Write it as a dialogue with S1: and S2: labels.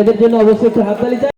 S1: এদের জন্য অবশ্যই একটু হাততালি চাই।